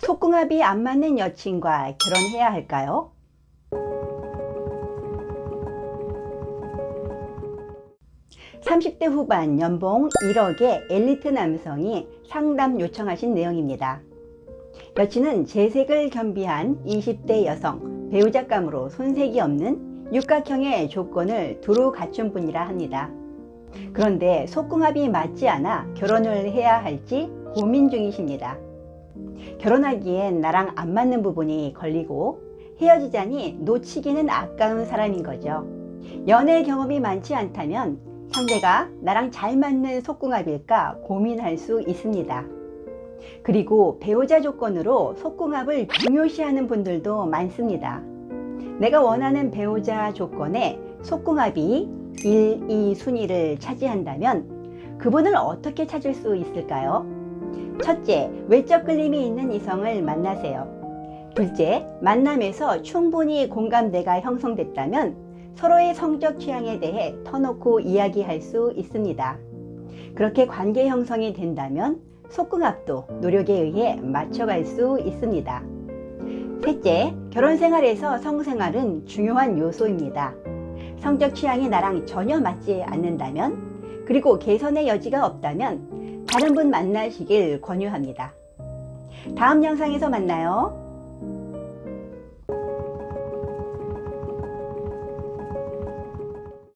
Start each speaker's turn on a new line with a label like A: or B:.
A: 속궁합이 안 맞는 여친과 결혼해야 할까요? (30대) 후반 연봉 (1억의) 엘리트 남성이 상담 요청하신 내용입니다. 여친은 재색을 겸비한 20대 여성, 배우자감으로 손색이 없는 육각형의 조건을 두루 갖춘 분이라 합니다. 그런데 속궁합이 맞지 않아 결혼을 해야 할지 고민 중이십니다. 결혼하기엔 나랑 안 맞는 부분이 걸리고 헤어지자니 놓치기는 아까운 사람인 거죠. 연애 경험이 많지 않다면 상대가 나랑 잘 맞는 속궁합일까 고민할 수 있습니다. 그리고 배우자 조건으로 속궁합을 중요시하는 분들도 많습니다. 내가 원하는 배우자 조건에 속궁합이 1, 2 순위를 차지한다면 그분을 어떻게 찾을 수 있을까요? 첫째, 외적 끌림이 있는 이성을 만나세요. 둘째, 만남에서 충분히 공감대가 형성됐다면 서로의 성적 취향에 대해 터놓고 이야기할 수 있습니다. 그렇게 관계 형성이 된다면 속궁합도 노력에 의해 맞춰갈 수 있습니다. 셋째, 결혼 생활에서 성생활은 중요한 요소입니다. 성적 취향이 나랑 전혀 맞지 않는다면, 그리고 개선의 여지가 없다면, 다른 분 만나시길 권유합니다. 다음 영상에서 만나요.